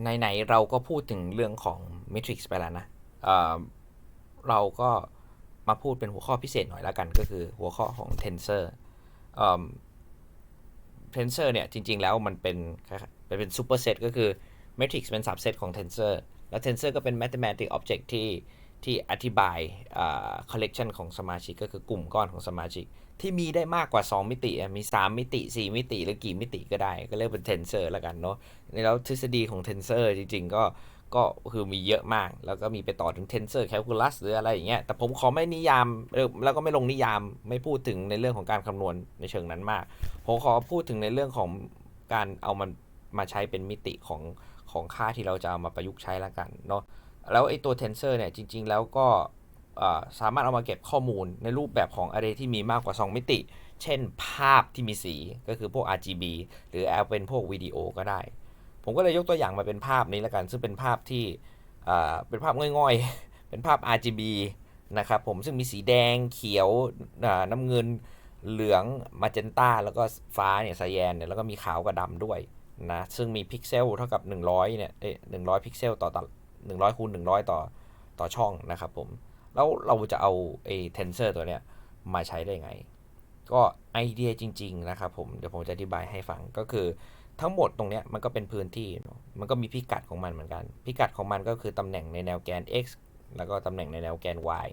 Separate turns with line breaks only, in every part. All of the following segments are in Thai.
ไหนๆเราก็พูดถึงเรื่องของ Matrix ไปแล้วนะเเราก็มาพูดเป็นหัวข้อพิเศษหน่อยละกัน ก็คือหัวข้อของ Tensor เอ่อ Tensor เนี่ยจริง ๆ แล้วมันเป็นเป็นเป็น superset ก็คือ Matrix เป็น subset ของ Tensor แล้ว Tensor ก็เป็น mathematical object ที่ที่อธิบายอ่า collection ของสมาชิกก็คือกลุ่มก้อนของสมาชิก ที่มีได้มากกว่า 2 มิติมี 3 มิติ 4 มิติ หรือกี่มิติก็ได้ ก็เรียกเป็น tensor แล้วกันเนาะแล้วทฤษฎีของ tensor จริง ๆ ก็ก็คือมีเยอะมาก แล้วก็มีไปต่อถึง tensor calculus หรืออะไรอย่างเงี้ยแต่ผมขอไม่นิยามแล้วก็ไม่ลงนิยามไม่พูดถึงในเรื่องของการคำนวณในเชิงนั้นมาก ผมขอพูดถึงในเรื่องของการเอามันมาใช้เป็นมิติของของค่าที่เราจะเอามาประยุกต์ใช้ล้วกันเนาะแล้วไอ้ตัว tensor เนี่ยจริง ๆ แล้วก็ สามารถเอามาเก็บข้อมูลในรูปแบบของ array ที่มีมากกว่า 2 มิติ เช่นภาพที่มีสีก็คือพวก RGB หรือเอาเป็นพวกวิดีโอก็ได้ ผมก็เลยยกตัวอย่างมาเป็นภาพนี้แล้วกัน ซึ่งเป็นภาพที่เป็นภาพง่อยๆ เป็นภาพ RGB นะครับผมซึ่งมีสีแดงเขียวน้ำเงินเหลืองมาเจนต้าแล้วก็ฟ้าเนี่ยไซแยนเนี่ยแล้วก็มีขาวกับดำด้วยนะซึ่งมีพิกเซลเท่ากับ 100เนี่ยเอ้ย100 พิกเซลต่อต่อ100คูณ100 ต่อต่อช่องนะครับผม แล้วเราจะเอาไอ้ tensor ตัวเนี้ยมาใช้ได้ไง ก็ไอเดียจริง ๆ นะครับผม เดี๋ยวผมจะอธิบายให้ฟังก็คือทั้งหมดตรงเนี้ยมันก็เป็นพื้นที่ มันก็มีพิกัดของมันเหมือนกัน พิกัดของมันก็คือตำแหน่งในแนวแกน x แล้วก็ตำแหน่งในแนวแกน y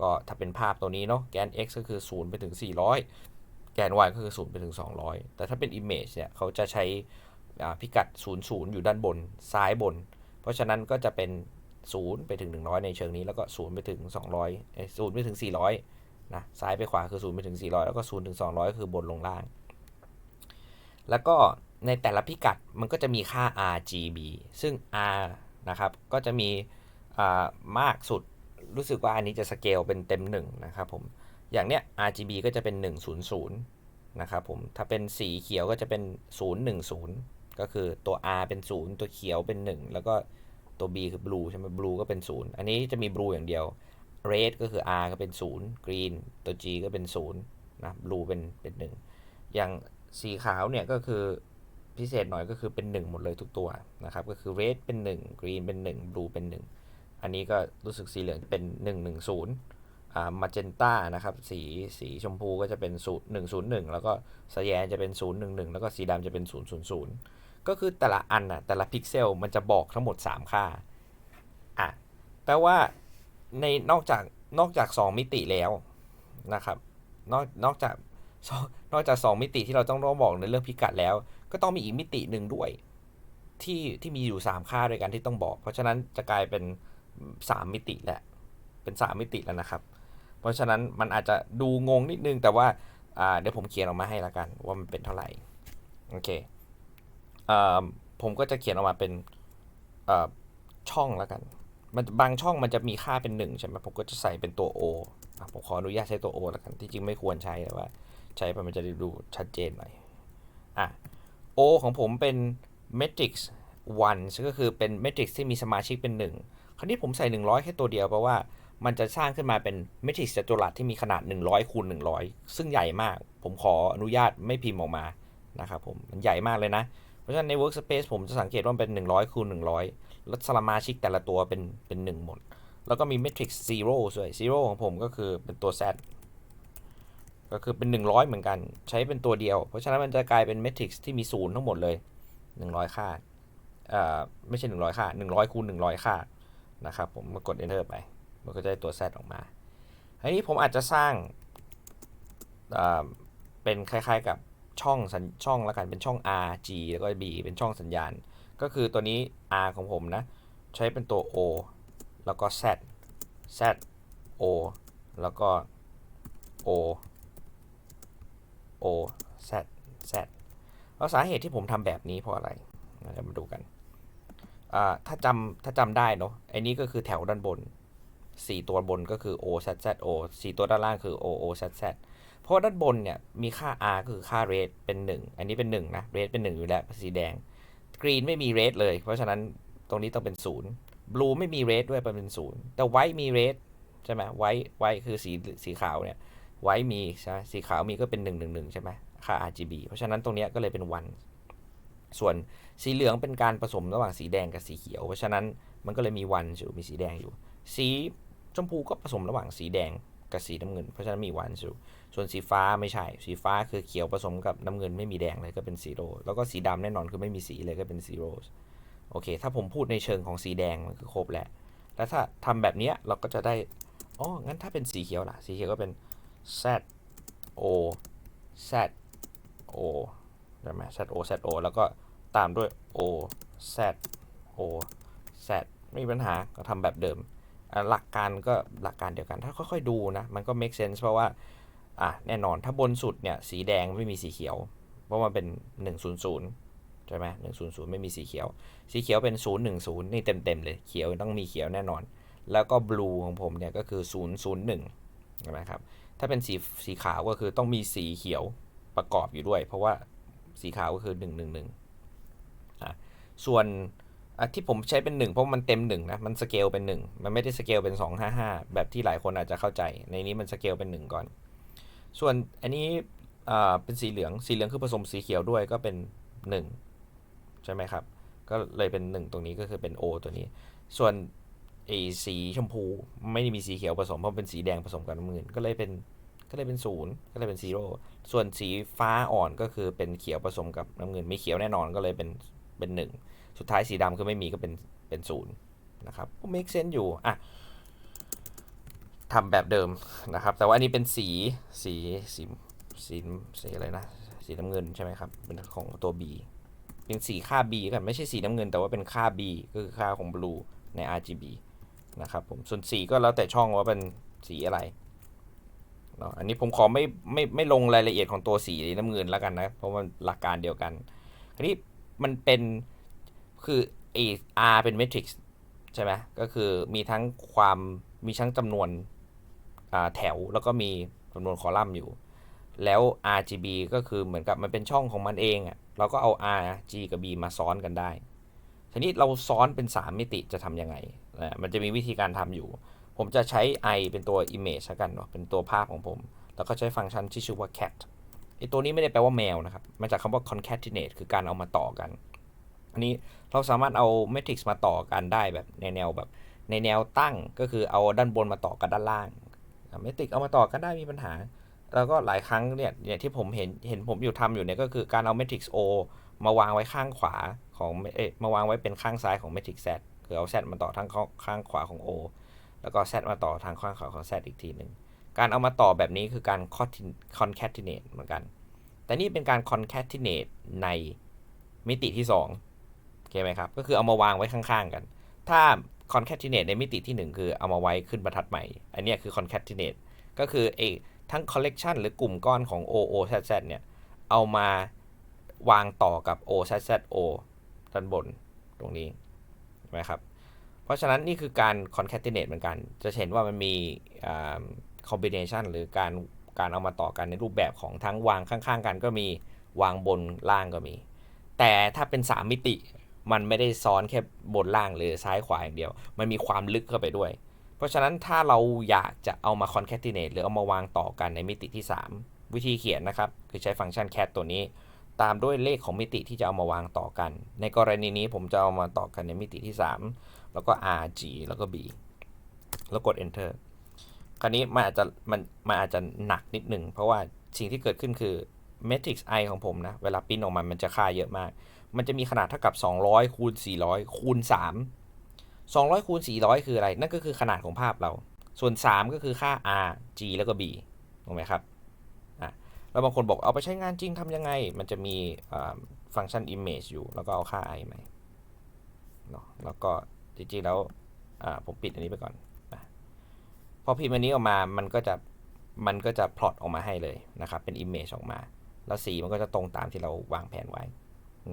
ก็ถ้าเป็นภาพตัวนี้เนาะแกน x ก็คือ 0 ไปถึง 400 แกน y ก็คือ 0 ไปถึง 200 แต่ถ้าเป็น image เนี่ยเขาจะใช้พิกัด 00 อยู่ด้านบนซ้ายบน เพราะฉะนั้นก็จะเป็น 0 ไปถึง 100 ในเชิงนี้แล้วก็ 0 ไปถึง 200เอ้ย0ไปถึง 400 นะ ซ้ายไปขวาคือ 0 ไปถึง 400 แล้วก็ 0 ถึง 200 ก็คือบนลงล่าง แล้วก็ในแต่ละพิกัดมันก็จะมีค่า RGB ซึ่ง R นะครับ ก็จะมีมากสุด รู้สึกว่าอันนี้จะสเกลเป็นเต็ม 1 นะครับผม อย่างเนี้ย RGB ก็จะเป็น 100 นะครับผม ถ้าเป็นสีเขียวก็จะเป็น 010 ก็คือตัว R เป็น 0 ตัวเขียวเป็น 1 แล้วก็ ตัว B คือ blue ใช่ไหม blue ก็เป็น 0 อันนี้จะมี blue อย่างเดียว red ก็คือ R ก็เป็น 0 green ตัว G ก็เป็น 0 นะ blue เป็นเป็น1อย่างสีขาวเนี่ยก็คือพิเศษหน่อยก็คือเป็น 1 หมดเลยทุกตัวนะครับ ก็คือ red เป็น 1 green เป็น 1 blue เป็น 1 อันนี้ก็รู้สึกสีเหลืองเป็น 110อ่ามาเจนต้านะครับ สีสีชมพูก็จะเป็น 0 101 แล้วก็สแยนจะเป็น 011 แล้วก็สีดำจะเป็น 000 ก็คือแต่ละอันน่ะแต่ละพิกเซลมันจะบอกทั้งหมด 3 ค่าอะแปลว่าในนอกจากนอกจาก 2 มิติแล้วนะครับ นอกนอกจากสองนอกจาก 2 มิติที่เราต้องต้องบอกในเรื่องพิกัดแล้ว ก็ต้องมีอีกมิติหนึ่งด้วย ที่ที่มีอยู่ 3 ค่าด้วยกันที่ต้องบอก เพราะฉะนั้นจะกลายเป็น 3 มิติแหละเป็น 3 มิติแล้วนะครับ เพราะฉะนั้นมันอาจจะดูงงนิดนึงแต่ว่าเดี๋ยวผมเขียนออกมาให้ละกัน ว่ามันเป็นเท่าไหร่โอเค ผมก็จะเขียนออกมาเป็นช่องแล้วกัน มันบางช่องมันจะมีค่าเป็น1ใช่ไหมผมก็จะใส่เป็นตัว O อะผมขออนุญาตใช้ตัว O แล้วกันที่จริงไม่ควรใช้แต่ว่า ใช้ไปมันจะได้ดูชัดเจนหน่อยอะ O ของผมเป็น matrix 1ก็คือเป็น matrix ที่มีสมาชิกเป็น 1 คราวนี้ผมใส่ 100 แค่ตัวเดียวเพราะว่ามันจะสร้างขึ้นมาเป็น matrix จัตุรัสที่มีขนาด 100คูณ100 ซึ่งใหญ่มาก ผมขออนุญาตไม่พิมพ์ออกมานะครับผมมันใหญ่มากเลยนะ เพราะฉะนั้นใน workspace ผมจะสังเกตว่ามันเป็น 100คูณ100 แล้วสมาชิกแต่ละตัวเป็นเป็น 1 หมด แล้วก็มี matrix zero ด้วย zero ของผมก็คือเป็นตัว z ก็คือเป็น 100 เหมือนกัน ใช้เป็นตัวเดียว เพราะฉะนั้นมันจะกลายเป็น matrix ที่มีศูนย์ทั้งหมดเลย 100 ค่าเอ่อไม่ใช่ 100 ค่า 100คูณ100 ค่านะครับผมมากด enter ไป มันก็จะได้ตัว z ออกมาทีนี้ผมอาจจะสร้างอ่าเป็นคล้ายๆกับ ช่องสัญช่องแล้วกันเป็นช่อง R G แล้วก็ B เป็นช่องสัญญาณ ก็คือตัวนี้ R ของผมนะ ใช้เป็นตัว O แล้วก็ Z Z O แล้วก็ O O Z Z แล้วสาเหตุที่ผมทำแบบนี้เพราะอะไรเดี๋ยวมาดูกันถ้าจำถ้าจำได้เนาะไอ้นี้ก็คือแถวด้านบน 4 ตัวบนก็คือ O Z Z O 4 ตัวด้านล่างคือ O O Z Z เพราะด้านบนเนี่ยมีค่า R ก็คือค่า red เป็น 1 อันนี้เป็น1นะ red เป็น 1 อยู่แล้วสีแดง green ไม่มี red เลย เพราะฉะนั้นตรงนี้ต้องเป็น 0 blue ไม่มี red ด้วยเป็น 0 แต่ white มี red ใช่ไหม white white คือสีสีขาวเนี่ย white มีใช่ไหมสีขาวมีก็เป็น 1 1 1 ใช่ไหมค่า RGB เพราะฉะนั้นตรงนี้ก็เลยเป็น 1 ส่วนสีเหลืองเป็นการผสมระหว่างสีแดงกับสีเขียว เพราะฉะนั้นมันก็เลยมีวันอยู่มีสีแดงอยู่ สีชมพูก็ผสมระหว่างสีแดง กับสีน้ำเงิน เพราะฉะนั้นมีวันอยู่ส่วนสีฟ้าไม่ใช่ สีฟ้าคือเขียวผสมกับน้ำเงินไม่มีแดงเลยก็เป็นซีโร่แล้วก็สีดำแน่นอนคือไม่มีสีเลยก็เป็นซีโร่โอเค ถ้าผมพูดในเชิงของสีแดงมันคือครบแหละแล้วถ้าทำแบบนี้เราก็จะได้อ๋องั้นถ้าเป็นสีเขียวล่ะ สีเขียวก็เป็น z o z o ใช่ไหม z o z o แล้วก็ตามด้วย o z o z ไม่มีปัญหาก็ทำแบบเดิม หลักการก็หลักการเดียวกัน ถ้าค่อยๆดูนะ มันก็ make sense เพราะว่าอะแน่นอนถ้าบนสุดเนี่ยสีแดงไม่มีสีเขียว เพราะมันเป็น 100ใช่ไหม100ไม่มีสีเขียว สีเขียวเป็น 010 นี่เต็มๆเลยเขียวต้องมีเขียวแน่นอน แล้วก็ blue ของผมเนี่ยก็คือ 001ใช่ไหมครับถ้าเป็นสีสีขาวก็คือต้องมีสีเขียวประกอบอยู่ด้วย เพราะว่าสีขาวก็คือ 111อะส่วนอะ ที่ผมใช้เป็น1เพราะมันเต็ม1นะ มันสเกลเป็น1มันไม่ได้สเกลเป็น255แบบที่หลายคนอาจจะเข้าใจ ในนี้มันสเกลเป็น1ก่อน ส่วนอันนี้เป็นสีเหลือง สีเหลืองคือผสมสีเขียวด้วยก็เป็น1ใช่ไหมครับ ก็เลยเป็น1ตรงนี้ก็คือเป็น O ตัวนี้ ส่วนไอสีชมพูไม่ได้มีสีเขียวผสมเพราะเป็นสีแดงผสมกับน้ำเงินก็เลยเป็นก็เลยเป็นศูนย์ก็เลยเป็นซีโร่ส่วนสีฟ้าอ่อนก็คือเป็นเขียวผสมกับน้ำเงินไม่เขียวแน่นอนก็เลยเป็นเป็นหนึ่ง สุดท้ายสีดำคือไม่มีก็เป็นเป็นศูนย์นะครับก็ make sense อยู่อะทำแบบเดิมนะครับ แต่ว่าอันนี้เป็นสีสีสีสีสีอะไรนะ สีน้ำเงินใช่ไหมครับ เป็นของตัว B เป็นสีค่า B กันไม่ใช่สีน้ำเงิน แต่ว่าเป็นค่า B ก็คือค่าของ blue ใน RGB นะครับผมส่วนสีก็แล้วแต่ช่องว่าเป็นสีอะไรเนาะอันนี้ผมขอไม่ไม่ไม่ลงรายละเอียดของตัวสีน้ำเงินแล้วกันนะ เพราะมันหลักการเดียวกันอันนี้มันเป็น คือไอ R เป็น matrix ใช่ไหมก็คือมีทั้งความมีทั้งจำนวนแถวแล้วก็มีจำนวนคอลัมน์อยู่ แล้ว RGB ก็คือเหมือนกับมันเป็นช่องของมันเองอะ่ะเราก็เอา R G กับ B มาซ้อนกันได้ ทีนี้เราซ้อนเป็น 3 มิติจะทำยังไงนะมันจะมีวิธีการทำอยู่ ผมจะใช้ i เป็นตัว image ล้วกันเนาะเป็นตัวภาพของผม แล้วก็ใช้ฟังก์ชันที่ชื่อว่า cat ไอตัวนี้ไม่ได้แปลว่าแมวนะครับ มาจากคำว่า concatenate คือการเอามาต่อกัน อันนี้เราสามารถเอา matrix มาต่อกันได้แบบในแนวแบบในแนวตั้งก็คือเอาด้านบนมาต่อกันด้านล่างเมทริกซ์เอามาต่อกันได้มีปัญหา แล้วก็หลายครั้งเนี่ยเนี่ยที่ผมเห็นเห็นผมอยู่ทำอยู่เนี่ยก็คือการเอา matrix O มาวางไว้ข้างขวาของเอ๊ะมาวางไว้เป็นข้างซ้ายของ matrix Z คือเอา Z มาต่อทางข้างขวาของ O แล้วก็ Z มาต่อทางข้างขวาของ Z อีกทีหนึ่งการเอามาต่อแบบนี้คือการ concatenate เหมือนกัน แต่นี่เป็นการ concatenate ในมิติที่ 2 เคไหมครับ ก็คือเอามาวางไว้ข้างๆกัน ถ้า concatenate ในมิติที่ 1 คือเอามาไว้ขึ้นบรรทัดใหม่ อันนี้คือ concatenate ก็คือไอ้ทั้ง collection หรือกลุ่มก้อนของ O O Z Z เนี่ย เอามาวางต่อกับ O Z Z O ด้านบนตรงนี้ใช่ไหมครับ เพราะฉะนั้นนี่คือการ concatenate เหมือนกัน จะเห็นว่ามันมี combination หรือการการเอามาต่อกันในรูปแบบของทั้งวางข้างๆ กันก็มีวางบนล่างก็มี แต่ถ้าเป็น 3 มิติ มันไม่ได้ซ้อนแค่บนล่างหรือซ้ายขวาอย่างเดียว มันมีความลึกเข้าไปด้วย เพราะฉะนั้นถ้าเราอยากจะเอามา concatenate หรือเอามาวางต่อกันในมิติที่ 3 วิธีเขียนนะครับ คือใช้ฟังก์ชัน cat ตัวนี้ ตามด้วยเลขของมิติที่จะเอามาวางต่อกัน ในกรณีนี้ผมจะเอามาต่อกันในมิติที่ 3 แล้วก็ R G แล้วก็ B แล้วกด enter คราวนี้มันอาจจะมันมันอาจจะหนักนิดหนึ่งเพราะว่าสิ่งที่เกิดขึ้นคือ matrix i ของผมนะ เวลาปิ้นออกมามันจะค่าเยอะมาก มันจะมีขนาดเท่ากับ 200คูณ400คูณ3 200คูณ400 คืออะไร นั่นก็คือขนาดของภาพเรา ส่วน 3 ก็คือค่า r g แล้วก็ b ถูกไหมครับแล้วบางคนบอกเอาไปใช้งานจริงทำยังไง มันจะมีฟังก์ชัน image อยู่ แล้วก็เอาค่า i มาเนาะแล้วก็จริงๆแล้วผมปิดอันนี้ไปก่อนนะพอพิมพ์อันนี้ออกมา มันก็จะ มันก็จะพลอตออกมาให้เลยนะครับ เป็น image ออกมา แล้วสีมันก็จะตรงตามที่เราวางแผนไว้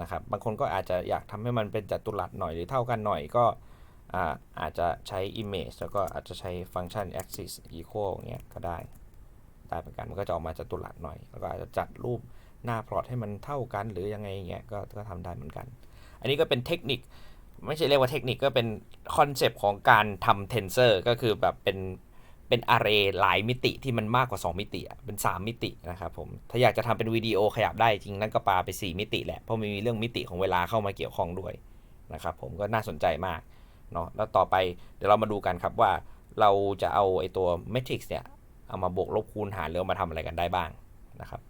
นะครับบางคนก็อาจจะอยากทำให้มันเป็นจัตุรัสหน่อยหรือเท่ากันหน่อยก็อาอาจจะใช้ image แล้วก็อาจจะใช้ฟังก์ชัน axis equal เงี้ยก็ได้ได้เหมือนกันมันก็จะออกมาจัตุรัสหน่อย แล้วก็อาจจะจัดรูปหน้าพลอตให้มันเท่ากันหรือยังไงเงี้ยก็ก็ทำได้เหมือนกัน อันนี้ก็เป็นเทคนิค ไม่ใช่เรียกว่าเทคนิคก็เป็นคอนเซปต์ของการทำ tensor ก็คือแบบเป็น เป็นอาร์เรย์หลายมิติที่มันมากกว่า 2 มิติเป็น 3 มิตินะครับผมถ้าอยากจะทำเป็นวิดีโอขยับได้จริงนั่นก็ปาไป 4 มิติแหละ เพราะมันมีเรื่องมิติของเวลาเข้ามาเกี่ยวข้องด้วยนะครับผมก็น่าสนใจมากเนาะแล้วต่อไปเดี๋ยวเรามาดูกันครับว่าเราจะเอาไอตัวแมทริกซ์เนี่ย เอามาบวกลบคูณหารหรือเอามาทำอะไรกันได้บ้างนะครับ